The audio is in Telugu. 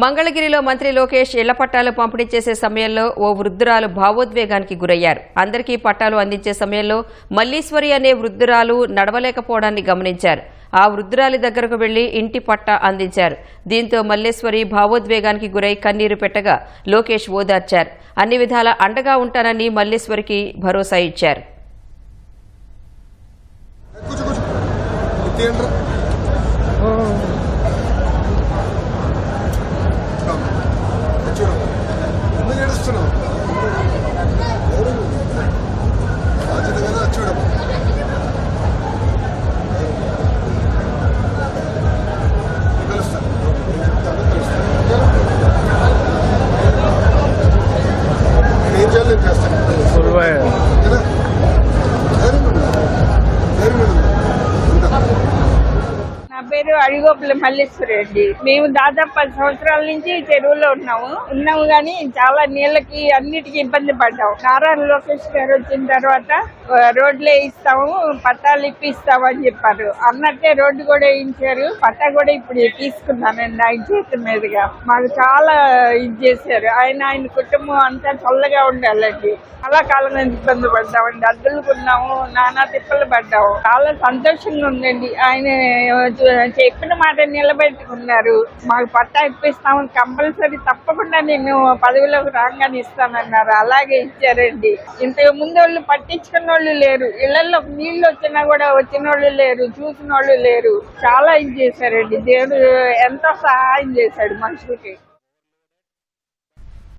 మంగళగిరిలో మంత్రి లోకేష్ ఇళ్ళ పట్టాలు పంపిణీ చేసే సమయంలో ఓ వృద్ధురాలు భావోద్వేగానికి గురయ్యారు. అందరికీ పట్టాలు అందించే సమయంలో మల్లీశ్వరి అనే వృద్ధురాలు నడవలేకపోవడాన్ని గమనించారు. ఆ వృద్ధురాలి దగ్గరకు వెళ్ళి ఇంటి పట్టా అందించారు. దీంతో మల్లేశ్వరి భావోద్వేగానికి గురై కన్నీరు పెట్టగా లోకేష్ ఓదార్చారు. అన్ని విధాల అండగా ఉంటానని మల్లేశ్వరికి భరోసా ఇచ్చారు. 室なの。か పేరు అడిగోపుల మల్లేశ్వరి అండి మేము దాదాపు పది సంవత్సరాల నుంచి చెరువులో ఉన్నాము. ఉన్నాము గానీ చాలా నీళ్ళకి అన్నిటికీ ఇబ్బంది పడ్డాము. నారా లోకేష్ గారు వచ్చిన తర్వాత రోడ్లే ఇస్తాము వేయిస్తాము పట్టాలు ఇప్పిస్తాము అని చెప్పారు. అన్నట్టే రోడ్డు కూడా వేయించారు. పట్టా కూడా ఇప్పుడు తీసుకున్నానండి ఆయన చేతి మీదుగా. మాకు చాలా ఇది చేశారు. ఆయన ఆయన కుటుంబం అంతా చల్లగా ఉండాలండి. చాలా కాలం నుంచి ఇబ్బంది పడ్డామండి. అద్దులుకున్నాము నానా తిప్పలు పడ్డాము. చాలా సంతోషంగా ఉందండి. ఆయన చెప్పిన మాట నిలబెట్టుకున్నారు. మాకు పట్టా ఇప్పిస్తాము కంపల్సరీ తప్పకుండా నేను పదవిలోకి రాగానే ఇస్తానన్నారు. అలాగే ఇచ్చారండి. ఇంతకు ముందు వాళ్ళు పట్టించుకున్న వాళ్ళు లేరు. ఇళ్ళలో నీళ్ళు వచ్చినా కూడా వచ్చిన వాళ్ళు లేరు చూసిన వాళ్ళు లేరు. చాలా ఇది చేశారండి. దేవుడు ఎంతో సహాయం చేశాడు మనుషులకి.